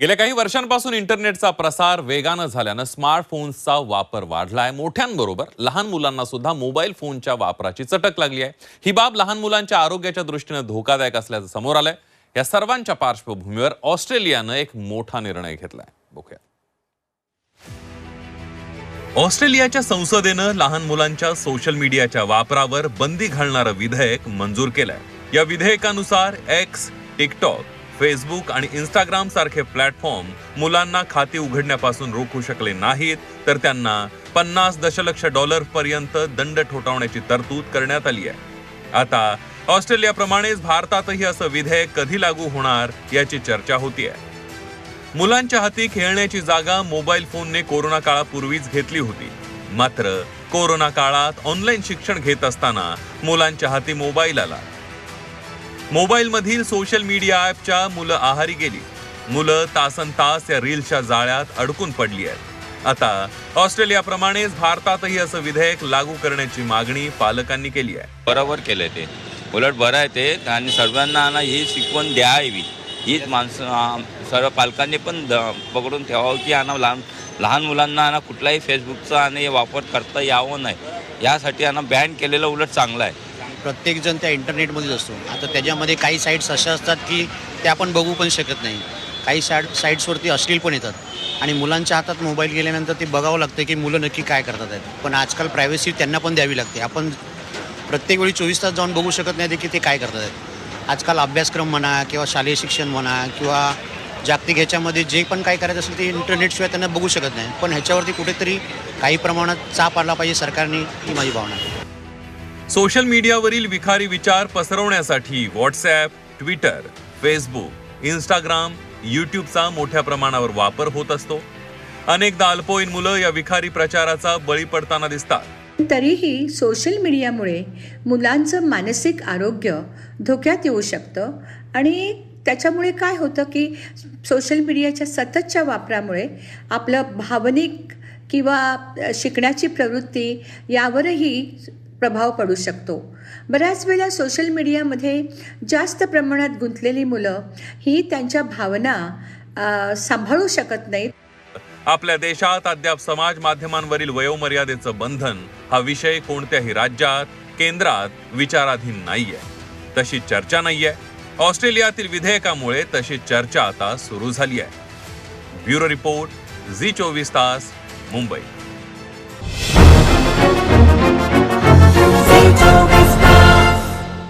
गेल्या काही वर्षांपासून इंटरनेटचा प्रसार वेगानं झाल्यानं स्मार्टफोन्सचा वापर वाढलाय. मोठ्यांबरोबर लहान मुलांना सुद्धा मोबाईल फोनच्या वापराची चटक लागली आहे. ही बाब लहान मुलांच्या आरोग्याच्या दृष्टीनं धोकादायक असल्याचं समोर आलंय. या सर्वांच्या पार्श्वभूमीवर ऑस्ट्रेलियानं एक मोठा निर्णय घेतलाय. बघूया. ऑस्ट्रेलियाच्या संसदेनं लहान मुलांच्या सोशल मीडियाच्या वापरावर बंदी घालणारं विधेयक मंजूर केलंय. या विधेयकानुसार एक्स टिकटॉक फेसबुक आणि इंस्टाग्राम सारखे प्लॅटफॉर्म मुलांना खाती उघडण्यापासून रोखू शकले नाहीत तर त्यांना पन्नास दशलक्ष डॉलर पर्यंत दंड ठोठावण्याची तरतूद करण्यात आली आहे. आता ऑस्ट्रेलियाप्रमाणेच भारतातही असं विधेयक कधी लागू होणार याची चर्चा होतीये मुलांच्या हाती खेळण्याची जागा मोबाईल फोनने कोरोना काळापूर्वीच घेतली होती. मात्र कोरोना काळात ऑनलाईन शिक्षण घेत असताना मुलांच्या हाती मोबाईल आला. मोबाईलमधील सोशल मीडिया ॲपच्या मुलं आहारी गेली. मुलं तासन तास या रील्सच्या जाळ्यात अडकून पडली आहेत. आता ऑस्ट्रेलियाप्रमाणेच भारतातही असं विधेयक लागू करण्याची मागणी पालकांनी केली आहे. बरोबर केलं ते. उलट बरं आहे ते. आणि सर्वांना ना ही शिकवण द्यावी. हीच माणसं सर्व पालकांनी पण द पकडून ठेवावं की यांना लहान लहान मुलांना ना कुठलाही फेसबुकचा आणि वापर करता यावं नाही. यासाठी यांना बॅन केलेलं उलट चांगलं आहे. प्रत्येकजण त्या इंटरनेटमध्येच असतो. आता त्याच्यामध्ये काही साईट्स अशा असतात की त्या आपण बघू पण शकत नाही. काही साईड साईट्सवरती अश्लील पण येतात. आणि मुलांच्या हातात मोबाईल गेल्यानंतर ते बघावं लागतं की मुलं नक्की काय करतात आहेत. पण आजकाल प्रायव्हसी त्यांना पण द्यावी लागते. आपण प्रत्येक वेळी चोवीस तास जाऊन बघू शकत नाही की ते काय करतात आहेत. आजकाल अभ्यासक्रम म्हणा किंवा शालेय शिक्षण म्हणा किंवा जागतिक ह्याच्यामध्ये जे पण काय करायचं असेल ते इंटरनेटशिवाय त्यांना बघू शकत नाही. पण ह्याच्यावरती कुठेतरी काही प्रमाणात चाप आला पाहिजे सरकारने ही माझी भावना आहे. सोशल मीडियावरील विखारी विचार पसरवण्यासाठी व्हॉट्सॲप ट्विटर फेसबुक इंस्टाग्राम यूट्यूबचा मोठ्या प्रमाणावर वापर होत असतो. अनेकदा अल्पवयीन मुलं या विखारी प्रचाराचा बळी पडताना दिसतात. तरीही सोशल मीडियामुळे मुलांचं मानसिक आरोग्य धोक्यात येऊ शकतं आणि त्याच्यामुळे काय होतं की सोशल मीडियाच्या सततच्या वापरामुळे आपलं भावनिक किंवा शिकण्याची प्रवृत्ती यावरही प्रभाव पडू शकतो. बऱ्याच वेळा सोशल मीडियामध्ये जास्त प्रमाणात गुंतलेली मुलं ही त्यांच्या भावना सांभाळू शकत नाहीत. आपल्या देशात अद्याप समाज माध्यमांवरील वयोमर्यादेचं बंधन हा विषय कोणत्याही राज्यात केंद्रात विचाराधीन नाहीये. तशी चर्चा नाहीये. ऑस्ट्रेलियातील विधेयकामुळे तशी चर्चा आता सुरू झाली आहे ब्युरो रिपोर्ट झी चोवीस तास मुंबई.